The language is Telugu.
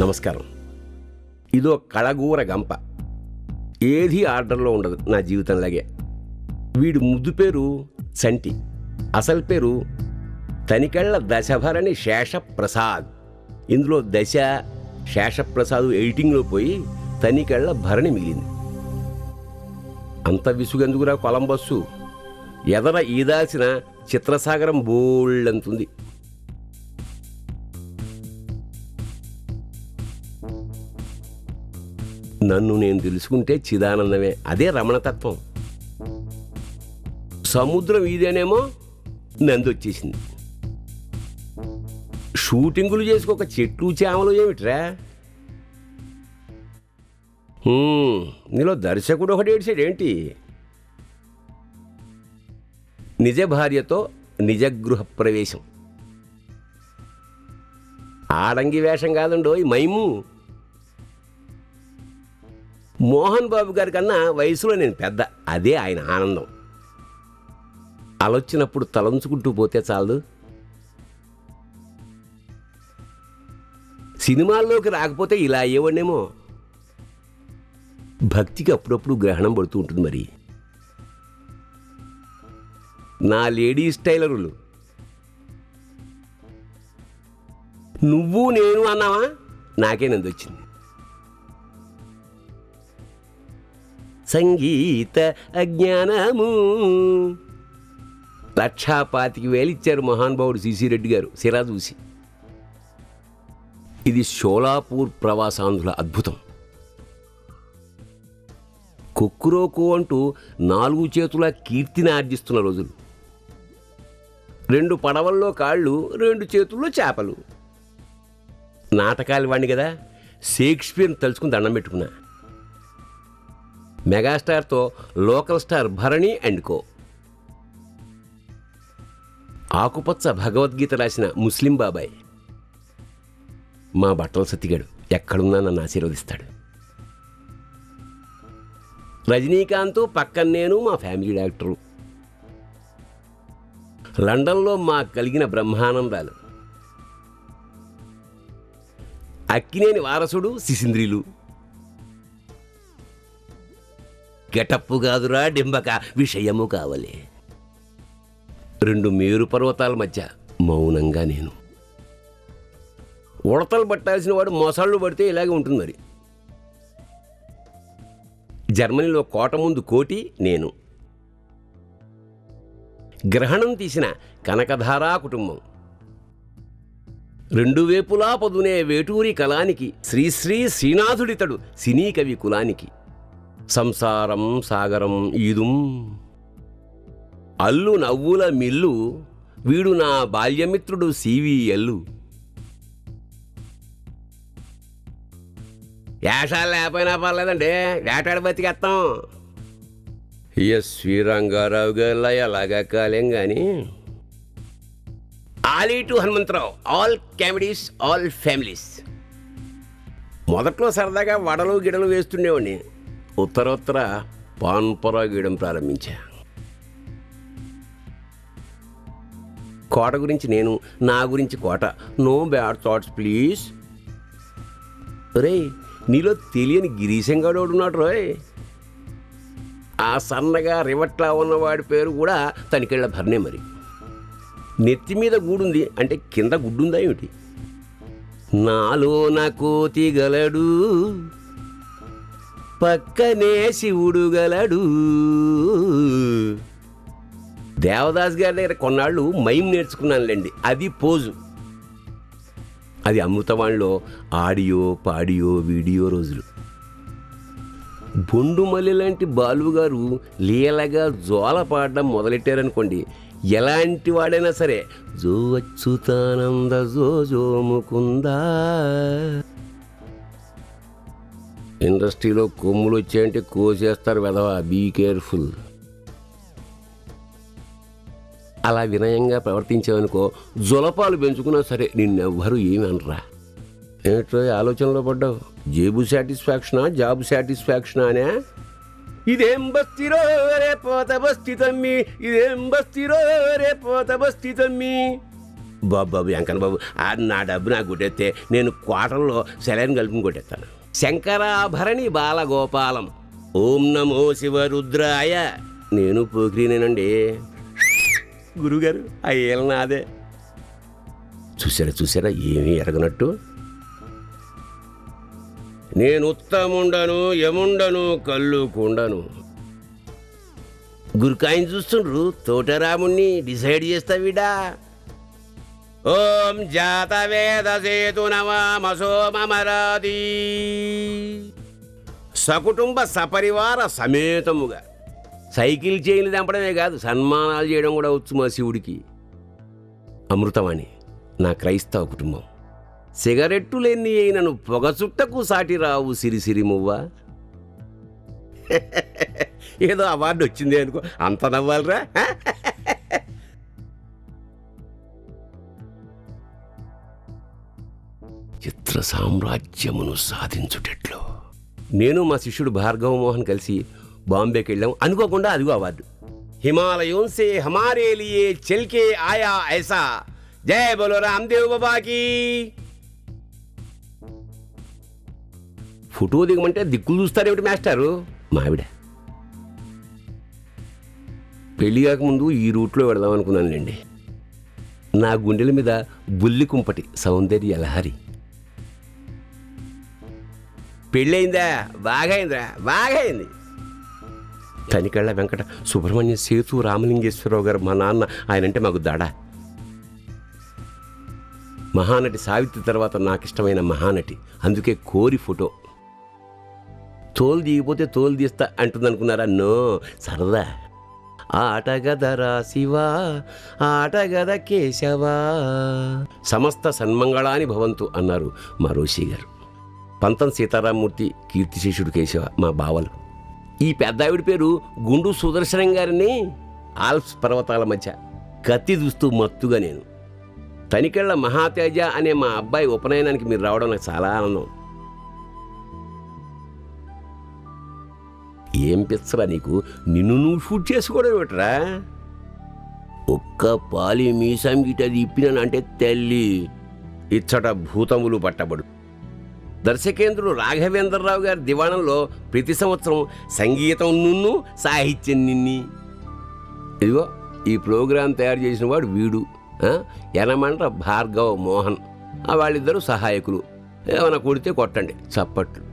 నమస్కారం. ఇదో కళగూర గంప. ఏది ఆర్డర్లో ఉండదు నా జీవితంలాగే. వీడి ముద్దు పేరు చంటి. అసలు పేరు తనికెళ్ళ దశభరణి శేషప్రసాద్. ఇందులో దశ శేషప్రసాద్ ఎడిటింగ్లో పోయి తనికెళ్ళ భరణి మిగిలింది. అంత విసుగెందుకురా కొలంబస్సు? ఎదర ఈదాల్సిన చిత్రసాగరం బోళ్ళంతుంది నన్ను నేను తెలుసుకుంటే చిదానందమే. అదే రమణతత్వం సముద్రం ఇదేనేమో? నందొచ్చేసింది. షూటింగులు చేసుకోక చెట్లు చేమలు ఏమిట్రా? హ్మ్, నీలో దర్శకుడు ఒకటి ఏడ్చాడు ఏంటి? నిజ భార్యతో నిజ గృహ ప్రవేశం. ఆడంగి వేషం కాదండో ఈ మైము. మోహన్ బాబు గారి కన్నా వయసులో నేను పెద్ద. అదే ఆయన ఆనందం. అలొచ్చినప్పుడు తలంచుకుంటూ పోతే చాలు సినిమాల్లోకి రాకపోతే ఇలా అయ్యేవాడేమో భక్తికి అప్పుడప్పుడు గ్రహణం పడుతూ ఉంటుంది మరి. నా లేడీస్ టైలరులు నువ్వు నేను అన్నావా? నాకే నంది వచ్చింది సంగీత అజ్ఞానము. లక్షా పాతికి వేలు ఇచ్చారు మహానుభావుడు సిసి రెడ్డి గారు సిరా చూసి. ఇది షోలాపూర్ ప్రవాసాంధ్రుల అద్భుతం. కుక్కురోకు అంటూ నాలుగు చేతుల కీర్తిని ఆర్జిస్తున్న రోజులు. రెండు పడవల్లో కాళ్ళు రెండు చేతుల్లో చేపలు. నాటకాలు వాడిని కదా షేక్స్పియర్ని తలుచుకుని దండం పెట్టుకున్నా. మెగాస్టార్తో local star Bharani and co. ఆకుపచ్చ భగవద్గీత రాసిన ముస్లిం బాబాయ్. మా బట్టల సతిగాడు ఎక్కడున్నా నన్ను ఆశీర్వదిస్తాడు. రజనీకాంత్ పక్కన నేను మా ఫ్యామిలీ డాక్టరు లండన్లో మాకు కలిగిన బ్రహ్మానందాలు. అక్కినేని వారసుడు శిశింద్రిలు. గెటప్పు కాదురా డింబక. విషయము కావలే. రెండు మేరు పర్వతాల మధ్య మౌనంగా నేను. ఉడతలు పట్టాల్సిన వాడు మోసాళ్ళు పడితే ఇలాగే ఉంటుంది మరి. జర్మనీలో కోట ముందు కోటి నేను. గ్రహణం తీసిన కనకధారా కుటుంబం. రెండు వేపులా పదునే వేటూరి కళానికి శ్రీశ్రీ శ్రీనాథుడితడు సినీ కవి కులానికి. సంసారం సాగరం ఈదుం. అల్లు నవ్వుల మిల్లు వీడు నా బాల్యమిత్రుడు సివి ఎల్లు. వేషాలు లేకపోయినా పర్లేదండి వేటాడి బతికేస్తాం ఎస్ శ్రీరంగారావు గారు ఎలాగా కాలేం కానీ Ali to Hanumantharao all comedies all families. మొదట్లో సరదాగా వడలు గిడలు వేస్తుండేవాడిని. ఉత్తరోత్తర పాన్పరా గీయడం ప్రారంభించా. కోట గురించి నేను నా గురించి Kota. No bad thoughts please. రే నీలో తెలియని గిరీశంగాడు ఉన్నాడు రోయ్. ఆ సన్నగా రివట్లా ఉన్నవాడి పేరు కూడా తనికెళ్ళ భరణే మరి. నెత్తి మీద గూడుంది అంటే కింద గుడ్డుందా ఏమిటి? నాలో నా కోతి గలడు. పక్కనే శివుడు గలడు దేవదాస్ గారి దగ్గర కొన్నాళ్ళు మైం నేర్చుకున్నానులేండి. అది పోజు. అది అమృతవాణిలో ఆడియో పాడియో వీడియో రోజులు. బొండుమల్లి లాంటి బాలు గారు లీలగా జోల పాడడం మొదలెట్టారనుకోండి ఎలాంటి వాడైనా సరే జో అచ్యుతానంద జో జో ముకుందా ఇండస్ట్రీలో కొమ్ములు వచ్చాయంటే కోసేస్తారు వెధవా. బీ కేర్ఫుల్ అలా వినయంగా ప్రవర్తించావనుకో జులపాలు పెంచుకున్నా సరే నిన్నెవ్వరూ ఏమి అనరా. ఏమిటో ఆలోచనలో పడ్డావు? జేబు సాటిస్ఫాక్షనా జాబ్ సాటిస్ఫాక్షనా అనే ఇదేం బస్తీరో రే పోత బస్తీ తమ్మి ఇదేం బస్తీరో రే పోత బస్తీ తమ్మి. బాబు బాబు వెంకన్న బాబు ఆ నా డబ్బు నాకు కొట్టేస్తే నేను క్వార్టర్లో సెలైన్ కలుపుని కొట్టేస్తాను. శంకరాభరణి బాలగోపాలం. ఓం నమో శివరుద్రాయ. నేను పోకిరినేనండి. గురుగారు అయ్యేళ్ళ నాదే. చూసారా చూసారా ఏమీ ఎరగనట్టు. నేను ఉత్తముండను యముండను కళ్ళు కుండను. గురుకాయని చూస్తుండ్రు తోటరాముణ్ణి డిసైడ్ చేస్తావిడా ఓం జాత వేద సేతు నమామసోమరాది సకుటుంబ సపరివార సమేతముగా సైకిల్ చేయని దంపడమే కాదు సన్మానాలు చేయడం కూడా వచ్చు మా శివుడికి. అమృతవాణి నా క్రైస్తవ కుటుంబం. సిగరెట్టు లేని అయినను పొగ చుట్టకు సాటి రావు సిరిసిరి మువ్వ. ఏదో అవార్డు వచ్చింది అనుకో అంత నవ్వాలరా చిత్ర సామ్రాజ్యమును సాధించుటెట్లు. నేను మా శిష్యుడు భార్గవ మోహన్ కలిసి బాంబేకి వెళ్ళాం. అనుకోకుండా అదిగో అవార్డు. హిమాలయం సే హమారే లియే చెల్కే ఆయా ఐసా. జయ బోలో రామ్దేవ్ బాబాకి. ఫోటో దిగమంటే దిక్కులు చూస్తారేమిటి మాస్టారు? మావిడ పెళ్ళి కాకముందు ఈ రూట్లో వెళదాం అనుకున్నానులేండి నా గుండెల మీద బుల్లి కుంపటి సౌందర్య లహరి. పెళ్ళయిందా బాగా బాగైంది. బాగా అయింది తనికళ్ళ వెంకట సుబ్రహ్మణ్య సేతు రామలింగేశ్వరరావు గారు మా నాన్న ఆయనంటే మాకు దడ. మహానటి సావిత్రి తర్వాత నాకు ఇష్టమైన మహానటి అందుకే కోరి ఫోటో. తోలు దిగిపోతే తోలు తీస్తా అంటుంది అనుకున్నారా నో సరదా. ఆటగదరా శివా ఆటగద కేశవా. సమస్త సన్మంగళాని భవంతు అన్నారు మా రోషి గారు పంతం సీతారామూర్తి కీర్తిశేషుడు కేశవ మా బావలు. ఈ పెద్దావిడి పేరు గుండు సుదర్శనం గారిని ఆల్ప్స్ పర్వతాల మధ్య కత్తి చూస్తూ మత్తుగా నేను. తనికెళ్ళ మహాతేజ అనే మా అబ్బాయి ఉపనయనానికి మీరు రావడం నాకు చాలా ఆనందం. ఏం పిచ్చరా నీకు? నిన్ను నువ్వు షూట్ చేసుకోవడం ఏమిట్రా? ఒక్క పాలి మీసాం గిట తిప్పినానంటే తల్లి. ఇచ్చట భూతములు పట్టబడు. దర్శకేంద్రుడు రాఘవేంద్రరావు గారి దివాణంలో ప్రతి సంవత్సరం సంగీతం నున్ను సాహిత్యం నిన్ని. ఇదిగో ఈ ప్రోగ్రాం తయారు చేసిన వాడు వీడు. ఎనమంట భార్గవ మోహన్. వాళ్ళిద్దరూ సహాయకులు. ఏమైనా కొడితే కొట్టండి. చప్పట్లు.